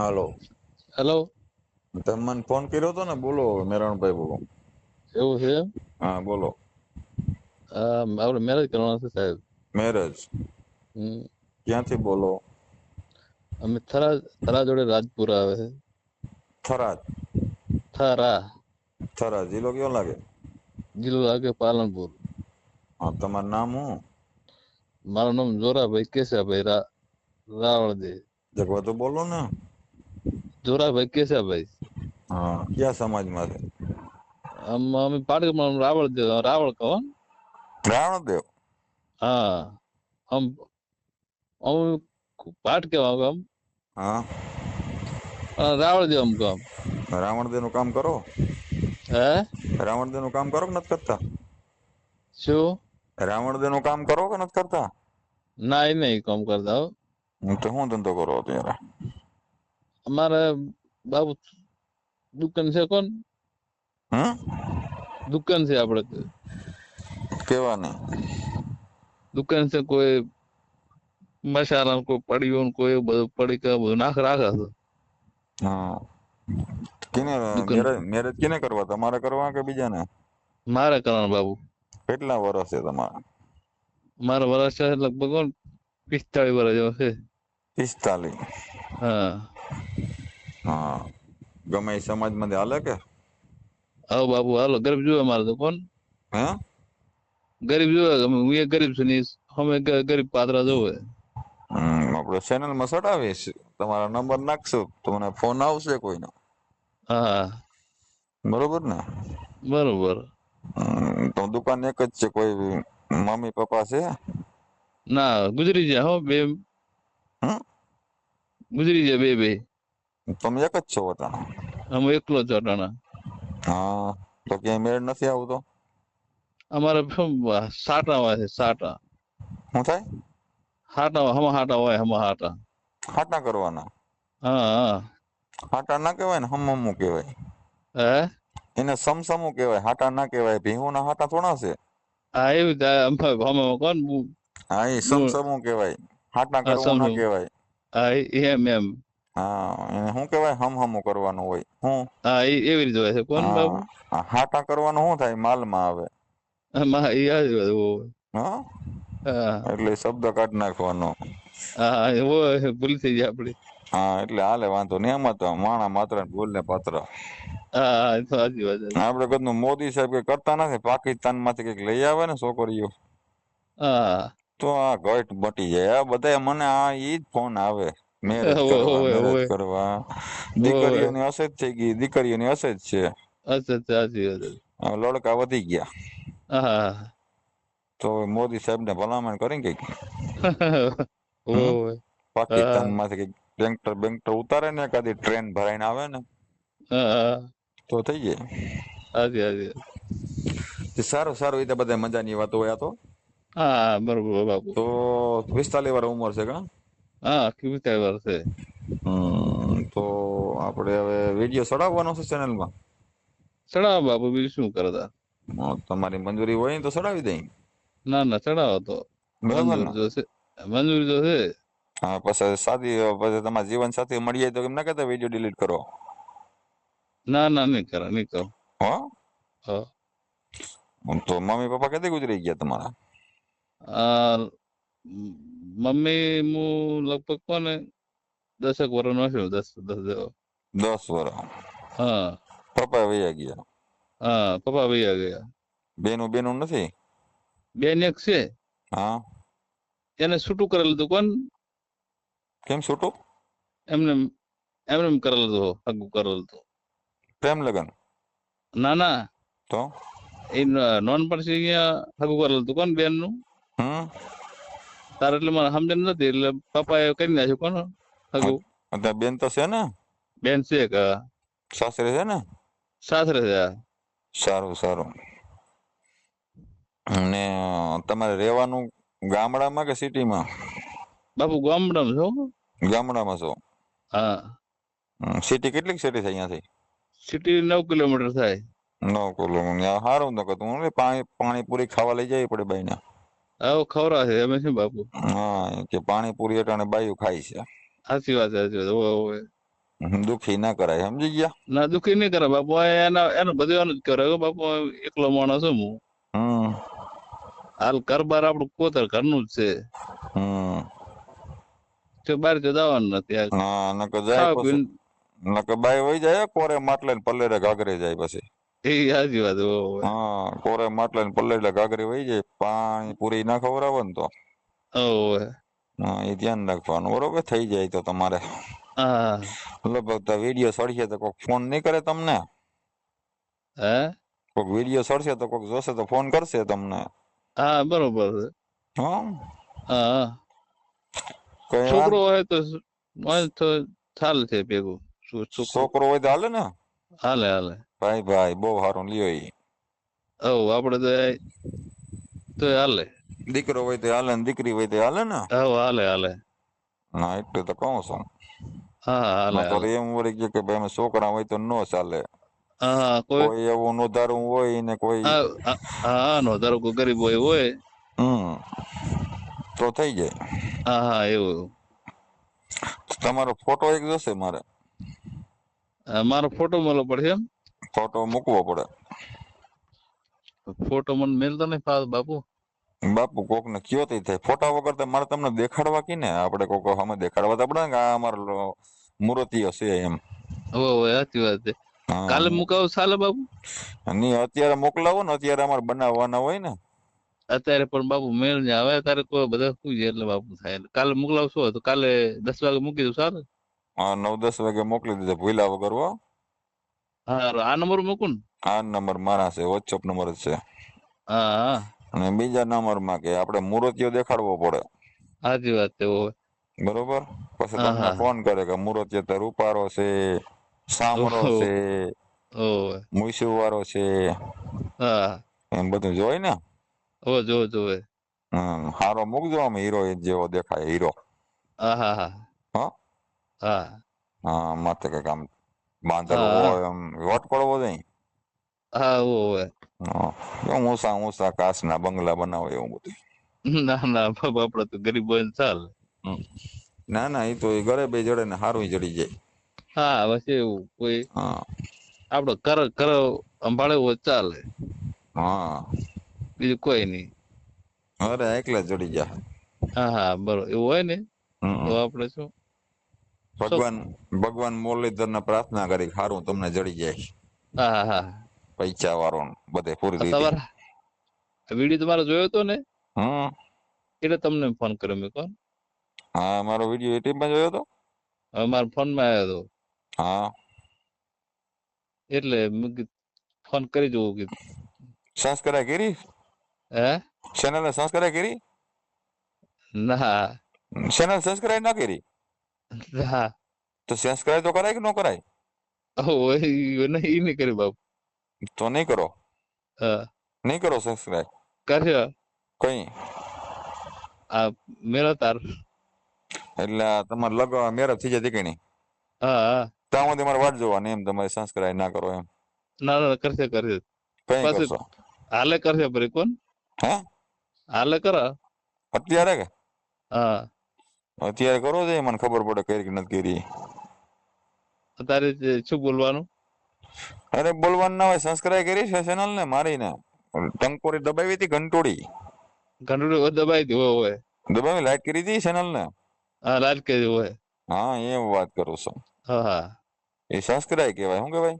હાલો. Hello. તમે મને phone કર્યો હતો ને બોલો મેરણભાઈ બોલો. એવું છે? એમ? હા બોલો. આ આપણે મેરેજ કરવાના છે સાહેબ. મેરેજ હમ. ક્યાંથી બોલો? અમે થરા થરા જોડે રાજપુરા આવે છે. થરાદ. થરા. થરાદ. જિલ્લો કયો લાગે? જિલ્લો લાગે પાલનપુર. હા તમારું નામ હું? મારું નામ જોરાભાઈ કેશાભાઈ રા રાવળદે. જક વધુ બોલો ને. જોરાભાઈ કેશાભાઈ હા કયા સમાજમાં છે? આમ અમે પાટકમાં રાવળદે રાવળ કહો રાવણ દેવ હા આમ અમે પાટ કેવા આમ. હા. રાવળદેવ આમ કામ રાવણ દેવનું કામ કરો? હે? રાવણદેવનું કામ કરો કે નથી કરતા? શું? રાવણદેવનું કામ કરો કે નથી કરતા? ના એ નહીં કામ કરતા હું. તો શું ધંધો કરો અત્યારે. અમારે બાબુ દુકાન છે કોણ હમ દુકાન છે આપણે કેવાની દુકાન છે કોઈ મસાલા કોઈ પડીઓ ને કોઈ બધું પડીકા બધું નાખ રાખે છે હા કેને દુકાન. મેરેજ મેરેજ કેને કરવા તમારે કરવા કે બીજાને મારે કરવાનું બાબુ કેટલા વર્ષ છે તમારા મારા વર્ષ છે લગભગ કોણ પિસ્તાળીસ વર્ષ જેવો છે પિસ્તાલીસ હા હા. ગમે એ સમાજમાંથી હાલે કે? હા બાબુ હાલો. ગરીબ જોવે મારે તો કોણ? હે? ગરીબ જોવે હું એ ગરીબ છું ને અમે ગરીબ પાત્રા જોવે. આપણે ચેનલમાં ચડાવીશ તમારા નંબર નાખશું. તમને ફોન આવશે કોઈનો. હા. બરોબર ને? બરોબર. તો દુકાન એક જ છે. કોઈ મમ્મી પપ્પા છે? ના ગુજરી જાય હો બે હમ? ગુજરી જાય બે બે તમે એક જ છો અટાણા અમે એકલો ચોટાણા હા તો ક્યાંય મેળ નથી આવતો અમારે સાટા હોય છે સાટા શું થાય હાટા હમા હાટા હોય હમા હાટા હાટા કરવાના હા હા હાટા ના કહેવાય ને હમમું કહેવાય હે એને સમસમુ કહેવાય હાટા ના કહેવાય ભીહુના હાટા થોડા છે હા એવી અમે કોણ હા એ સમસમું કહેવાય હાટા કરવું ના કહેવાય હા એમ એમ. હા એને શું કહેવાય? હમ કરવાનું હોય. હું? હા એ એવી રીતે હોય છે. કોણ બાબુ? હાટા કરવાનું શું થાય? માલમાં આવે. હા એ આ જ હા? એટલે શબ્દ કાઢી નાખવાનો. હા એ હોય ભૂલ થઈ જાય આપડી. હા એટલે હાલે વાંધો નહીં. એમાં તો માણા માત્ર ને ભૂલ ને પાત્ર આપડે કદનું મોદી સાહેબ કઈ કરતા નથી? પાકિસ્તાનમાંથી કંઈક લઈ આવે ને છોકરીઓ. હા. તો આ ઘટ બટી જાય. આ બધા મને આ ઈ જ ફોન આવે. મેરેજ કરવા મેરેજ કરવા. દીકરીઓની અસત થઈ ગઈ. દીકરીઓની અસત છે. અચ્છા સાચી વાત લડકા વધી ગયા. હા તો મોદી સાહેબ ને ભલામણ કરીને કંઈક? પાકિસ્તાનમાંથી બેંકટર બેંકટર ઉતારે ને કદી ટ્રેન ભરાઈને આવે ને? તો થઈ જાય. સારું સારું. એ બધા મજાની વાતો હોય આ તો. હા બરોબર બાપુ તો પિસ્તાલીસ વાર ઉંમર છે કા હા પિસ્તાલીસ કઈ વાર છે તો આપણે હવે વીડિયો ચડાવવાનો છે ચેનલમાં ચડાવો બાપુ બીજું શું કરતા તમારી મંજૂરી હોય ને તો ચડાવી દઈ ના ના ચડાવો તો મંજૂરી જોશે મંજૂર હા પછી સાદી પછી તમારા જીવન સાથી મળી જાય તો કેમ ના કહેતા વીડિયો ડિલીટ કરો ના ના નહીં કરો નહીં કરો હો તો મમ્મી પપ્પા ક્યાંથી ગુજરી ગયા તમારા મમ્મી હું લગભગ કોને? દસેક વર્ષનો હશે દસ દસ જેવો. દસ વર્ષ હા. પપ્પા વૈયા ગયા? હા પપ્પા વૈયા ગયા. બેનું બેનું નથી? બેન એક છે. હા. એને છૂટું કરેલું હતું કોણ? કેમ છૂટું એમને એમને કરેલું હતું હગું કરેલું હતું. પ્રેમ લગન? ના ના. તો? એ નોન પણ અહીંયા હગું કરેલું હતું કોણ બેન નું હમ તારે એટલે મને સમજણ નથી એટલે પપ્પાએ કરી નાખ્યું. કોણ? હગું. અત્યારે બેન તો છે ને? બેન છે કે સાસરે છે ને? સાસરે છે આ. સારું સારું. ને તમારે રહેવાનું ગામડામાં કે સિટીમાં? બાપુ ગામડામાં છો? ગામડામાં છો. હા. સિટી કેટલીક સિટી થાય અહીંયાથી? સિટી નવ કિલોમીટર થાય. નવ કિલો સારું તો કતું હું પાણી પાણીપુરી ખાવા લઈ જાય પડે બાઈને. આવો ખવરા છે એમ છે બાપુ. હા કે પાણીપુરી અટાણે બાયું ખાય છે. સાચી વાત સાચી વાત ઓવે દુખી ના કરાય સમજી ગયા? ના દુખી નહીં કરે બાપુ. એના એનું બધું એનું જ કરે બાપુ. એકલો માણસ છું હું. હમ. હાલ કરબાર આપણું કોતર ઘરનું જ છે. હમ. તો બાર તો જવાનું નથી હા નકર જાય નકર બાય વહી જાય કોરે માટલે પલ્લેરે ઘાઘરે જાય પછી. એ વાત હો, કોરે માટલા ને પલ્લેરે ઘાઘરે વહી જાય પાણી પૂરી ના ખવડાવે ને તો. ઓવે. હા એ ધ્યાન રાખવાનું બરોબર? થઈ જાય તો તમારે. હા. લગભગ તો વીડિયો સળશે તો કોક ફોન નહીં કરે તમને? હે? કોક વીડિયો સળશે તો કોક જોશે તો ફોન કરશે તમને. હા બરોબર. છે હા. છોકરો હોય તો હોય તો ચાલે છે ભેગું. છોકરો હોય તો હાલે ને? હાલે હાલે. ભાઈ ભાઈ બહુ સારું લ્યો ઈ. હવ આપડે તો એ- તો હાલે. દીકરો હોય તો હાલે ને દીકરી હોય તો હાલે ને? હવ હાલે હાલે. ના એટલે તો કહું છું. હા હાલે તો એમ વળી ગયું કે ભાઈ છોકરા હોય તો નો ચાલે. હા કોઈ એવું નોધારું હોય ને કોઈ હા હા, નોધારું કોઈ ગરીબ હોય હોય. હમ તો થઈ જાય. હા હા એવું તમારો ફોટો એક જોશે મારે? મારો ફોટો મળવો પડશે એમ? ફોટો મૂકવો પડે. ફોટો મને મેલતો નહીં ફાવ બાપુ. બાપુ કોક ને કયો તે થાય? ફોટા વગર તો મારે તમને દેખાડવા કી ને? આપણે કોક અમે દેખાડવા તો ને આ અમારો મૂર્તિઓ છે એમ. હો હો સાચી વાત છે. કાલે મુકાવ ચાલે બાપુ? નહીં અત્યારે મોકલાવો ને અત્યારે અમારે બનાવવાના હોય ને. અત્યારે પણ બાપુ મેળ ને આવે ત્યારે કોઈ બધા શું છે એટલે બાપુ થાય કાલે મોકલાવશો તો કાલે દસ વાગે મૂકી દઉં સારું? હા નવ દસ વાગે મોકલી દીધો ભૂલા વગર હો. હા આ નંબર મૂકું ને? આ નંબર મારા છે વોટ્સઅપ નંબર છે. હા અને બીજા નંબરમાં કે આપણે મૂર્તિઓ દેખાડવો પડે. સાચી વાત છે બરોબર? પછી તમને ફોન કરે કે મૂર્તિઓ તો રૂપારો છે સામરો છે ઓવે. મુઈસુ વાળો છે. હા. એમ બધું જોઈ ને? ઓ જો જોવે. હમ હારો મૂકજો આમ હીરો જેવો દેખાય હીરો. હા હા હા. હા? માથે કઈ આમ બાંધેલો હા. હોય આમ વટ પડવો નહીં. હા ઓવે હા. એવું ઊંચા ઊંચા કાચના બંગલા બનાવે એવું બધું. ના ના બાપુ આપડે તો ગરીબ હોય ને ના ના એ તો એ ઘરે બે જડે ને સારું જડી જાય. હા બસ એવું કોઈ હા. આપડે કર કર સંભાળે હોય ચાલે. હા. બીજું કોઈ નહીં. અરે એકલા જ જડી જાય. હા હા બરોબર એવું હોય ને? તો આપડે શું? ભગવાન ભગવાન મુરલીધર ને પ્રાર્થના કરી હારું તમને જડી જાય. પૈસા વાળો બધે પૂરી વીડિયો તમારો જોયો હતો ને? હમ. એટલે તમને ફોન કર્યો મેં કોણ? હા મારો વીડિયો એટીએમમાં જોયો તો હવે મારા ફોનમાં આવ્યો હતો. હા. એટલે ફોન કરી જોઉં કે. સંસ્કારા કરી? હે? ચેનલ ને સંસ્કારા કરી? ના. ચેનલ સબસ્ક્રાઇબ ના કરી? ના તો સબસ્ક્રાઇબ તો કરાય કે ન કરાય? ઓય નહીં નહીં કર્યું બાપુ. તો નહીં કરો? હા. નહીં કરો સબસ્ક્રાઇબ કર્યો? કઈ? આ મેરો તાર. એટલે તમારે લગાવવા મેરેજ થઈ જાય કે નહીં હા. હા ત્યાં તમારે મારે વાટ જોવાની એમ તમારે સબસ્ક્રાઇબ ના કરો એમ. ના ના કરશે કરશે. કઈ કરશો? હાલે કરશે પરી કોણ? હે? હાલે કરો. અત્યારે કે? હા. અત્યારે કરો છે મને ખબર પડે કરી કે નથી કરી. અત્યારે શું બોલવાનું? અરે બોલવાનું ના હોય સબસ્ક્રાઇબ કરી છે ચેનલ ને મારી ને ટંકોરી દબાવી હતી ઘંટોડી ઘંટોડી દબાવી દી હોય દબાવી લાઈટ કરી હતી ચેનલ ને? હા લાલ કરી હોય. હા એમ વાત કરું છું. હા હા. એ સબસ્ક્રાઇબ કહેવાય શું કહેવાય?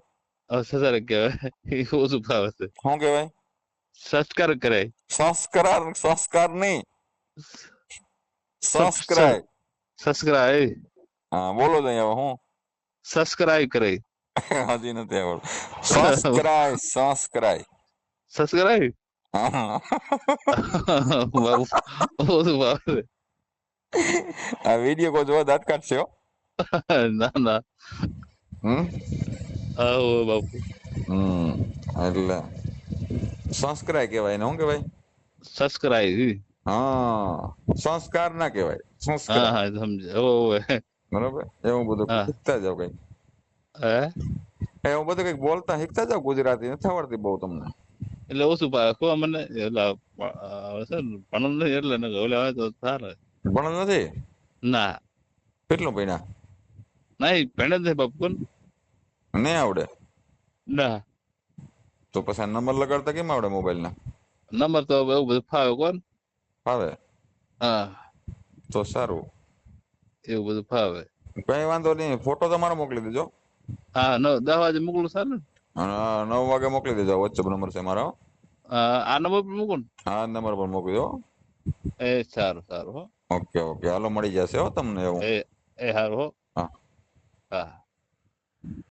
હવે સજારે કહેવાય. એ ઓછું ફાવે છે. શું કહેવાય? સંસ્કાર કરાય. સંસ્કાર સંસ્કાર નહીં. સબસ્ક્રાઇબ સબસ્ક્રાઇબ હા બોલો તો હવે હું સબસ્ક્રાઇબ કરાય હજી નથી આવડતું સંસ્કરાય સંસ્કરાય સબસ્ક્રાઇબ હા બાબુ ઓછું ફાવે આ વીડિયો કોઈ જોવા દાંત કાઢશે હો છે ના ના હમ હા હો બાપુ હમ એટલે સંસ્કરાય કહેવાય ને શું કહેવાય સબસ્ક્રાઇબ હા સંસ્કાર ના કહેવાય સંસ્કાર. હા સમજે. હોય બરોબર? એવું બધું શીખતા જાવ કઈ હે? એવું બધું કંઈક બોલતા શીખતા જાવ ગુજરાતી નથી આવડતી બહુ તમને. એટલે ઓછું પાકો મને એટલે ભણન નહીં એટલે ને ઓલે આવે તો સારા ભણ નથી? ના. કેટલું પૈણા નહીં ભણે જ નહીં બાપુ નહીં આવડે? ના. તો પછી નંબર લગાડતા કેમ આવડે મોબાઈલ ના નંબર તો એવું બધું ફાવે કોણ? ફાવે? હા. તો સારું. એવું બધું ફાવે. કઈ વાંધો નહીં ફોટો તમારો મોકલી દેજો. હા નવ દસ વાગે મોકલું સારું ને? નવ વાગે મોકલી દેજો વોટ્સએપ નંબર છે મારો. હા, આ નંબર પર મૂકો ને. આ નંબર પર મોકલી દો. એ સારું સારું હો. ઓકે ઓકે હાલો મળી જશે હો તમને એવું. એ એ સારું હો. હા. હા.